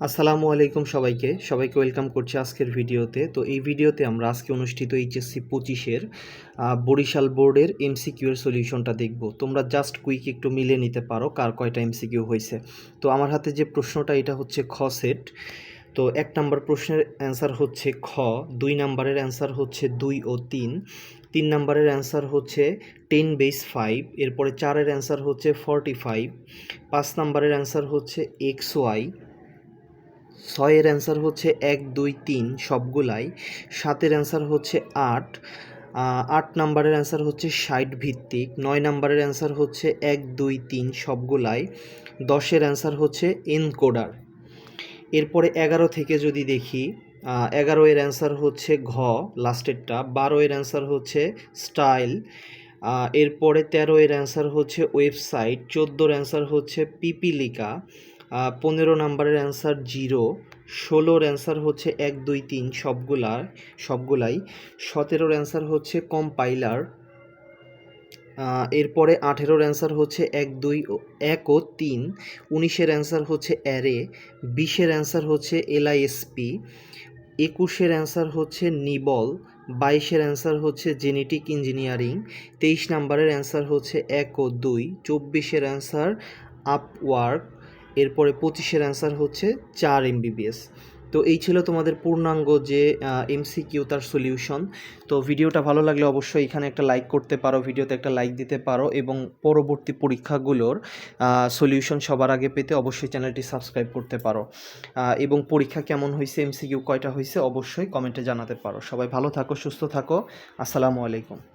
আসসালামু আলাইকুম সবাইকে। সবাইকে ওয়েলকাম করছি আজকের ভিডিওতে। তো এই ভিডিওতে আমরা আজকে অনুষ্ঠিত এইচএসসি পঁচিশের বরিশাল বোর্ডের এমসিকিউ এর সলিউশনটা দেখব। তোমরা জাস্ট কুইক একটু মিলে নিতে পারো কার কয়টা এমসিকিউ হয়েছে। তো আমার হাতে যে প্রশ্নটা, এটা হচ্ছে খ সেট। তো এক নম্বর প্রশ্নের অ্যান্সার হচ্ছে খ, দুই নম্বরের অ্যান্সার হচ্ছে দুই ও তিন তিন নম্বরের অ্যান্সার হচ্ছে টেন বেস ফাইভ, এরপরে চারের অ্যান্সার হচ্ছে ফর্টি ফাইভ, পাঁচ নম্বরের অ্যান্সার হচ্ছে এক্স ওয়াই ছয়ের অ্যান্সার হচ্ছে এক, দুই, তিন সবগুলাই। সাতের অ্যান্সার হচ্ছে আট আট নাম্বারের অ্যান্সার হচ্ছে ষাট ভিত্তিক, নয় নাম্বারের অ্যান্সার হচ্ছে এক, দুই, তিন সবগুলাই। দশের অ্যান্সার হচ্ছে এনকোডার। এরপরে এগারো থেকে যদি দেখি এগারো এর অ্যান্সার হচ্ছে ঘ, লাস্টেরটা। বারো এর অ্যান্সার হচ্ছে স্টাইল এরপরে তেরো এর অ্যান্সার হচ্ছে ওয়েবসাইট, চোদ্দোর অ্যান্সার হচ্ছে পিপিলিকা পনেরো নাম্বারের অ্যান্সার জিরো ষোলোর অ্যান্সার হচ্ছে এক, দুই, তিন সবগুলার সবগুলাই, সতেরোর অ্যান্সার হচ্ছে কম্পাইলার এরপরে আঠেরোর অ্যান্সার হচ্ছে এক, দুই এক ও তিন, উনিশের অ্যান্সার হচ্ছে অ্যারে বিশের অ্যান্সার হচ্ছে এলআইএসপি একুশের অ্যান্সার হচ্ছে নিবল, বাইশের অ্যান্সার হচ্ছে জেনেটিক ইঞ্জিনিয়ারিং তেইশ নাম্বারের অ্যান্সার হচ্ছে এক ও দুই, চব্বিশের অ্যান্সার আপওয়ার্ক এরপরে পঁচিশের অ্যান্সার হচ্ছে চার এমবিবিএস তো এই ছিল তোমাদের পূর্ণাঙ্গ যে এমসিকিউ তার সলিউশন তো ভিডিওটা ভালো লাগলে অবশ্যই এখানে একটা লাইক করতে পারো, ভিডিওতে একটা লাইক দিতে পারো এবং পরবর্তী পরীক্ষাগুলোর সলিউশন সবার আগে পেতে অবশ্যই চ্যানেলটি সাবস্ক্রাইব করতে পারো। এবং পরীক্ষা কেমন হয়েছে এমসিকিউ কয়টা হয়েছে অবশ্যই কমেন্টে জানাতে পারো। সবাই ভালো থাকো, সুস্থ থাকো। আসসালামু আলাইকুম।